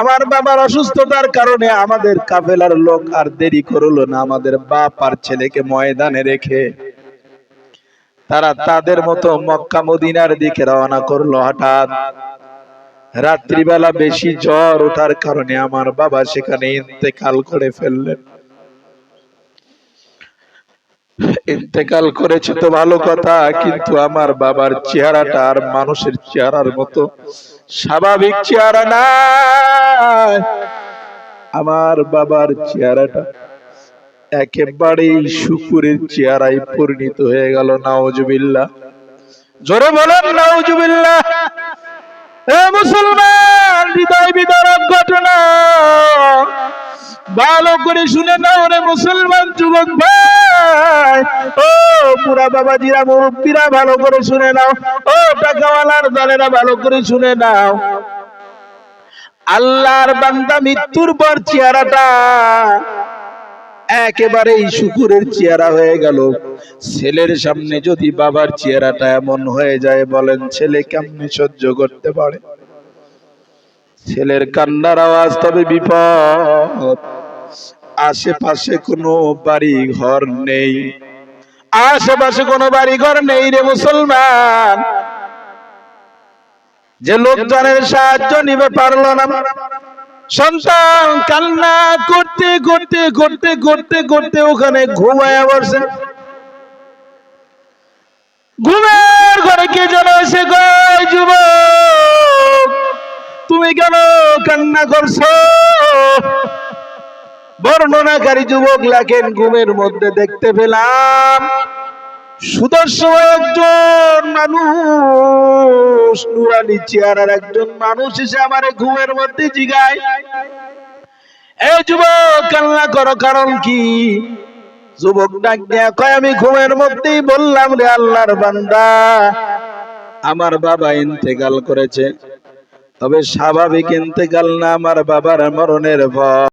আমার বাবার অসুস্থতার কারণে আমাদের কাফেলার লোক আর দেরি করল না, আমাদের বাপ আর ছেলেকে ময়দানে রেখে তারা তাদের মতো মক্কা মদিনার দিকে রওনা করল হঠাৎ। রাত্রিবেলা বেশি জ্বর ওঠার কারণে আমার বাবা সেখানে ইন্তেকাল করে ফেললেন। ইন্তেকাল করেছে তো ভালো কথা, কিন্তু আমার বাবার চেহারাটা আর মানুষের চেহারার মতো স্বাভাবিক চেহারা নাই আমার বাবার চেহারাটা একেবারেই শুকুরের চেহারায় পরিণত হয়ে গেল নাওজুবিল্লাহ জোরে বলেন নাওজুবিল্লাহ এ মুসলমান, হৃদয় বিদারক ঘটনা। ভালো করে শুনে নাও রে মুসলমান যুবক ভাই। ও পুরা বাবাজিরা, মুরব্বীরা, ভালো করে শুনে নাও। ও টাকাওয়ালার দলেরা ভালো করে শুনে নাও। আল্লাহর বান্দা মৃত্যুর পর চেহারাটা একেবারেই শুকুরের চেহারা হয়ে গেল। ছেলের সামনে যদি বাবার চেহারাটা এমন হয়ে যায়, বলেন, ছেলে কেমনি সহ্য করতে পারে? ছেলের কান্নার আওয়াজ তবে বিপদ। আশেপাশে কোনো বাড়ি ঘর নেই। আশেপাশে কোনো বাড়ি ঘর নেই রে মুসলমান। যে লোকজনের সাহায্য নিবে পারল না। সন্তান কান্না করতে করতে করতে করতে করতে ওখানে ঘুমায় বসে। ঘুমের ঘরে কে যেন এসে গয় যুবক, তুমি কেন কান্না করছ? বর্ণনাকারী যুবক লেখেন ঘুমের মধ্যে দেখতে পেলাম। সুদর্শন একজন মানুষ। নুরানি চেহারার একজন মানুষ এসে আমার ঘুমের মধ্যে জিগায়। এই যুবক, কান্না করো, কারণ কি? যুবক ডাক দেয়া কয়, আমি ঘুমের মধ্যেই বললাম রে আল্লাহর বান্দা, আমার বাবা ইন্তেকাল করেছে। তবে স্বাভাবিক ইন্তেকাল না, আমার বাবার মরণের ভয়।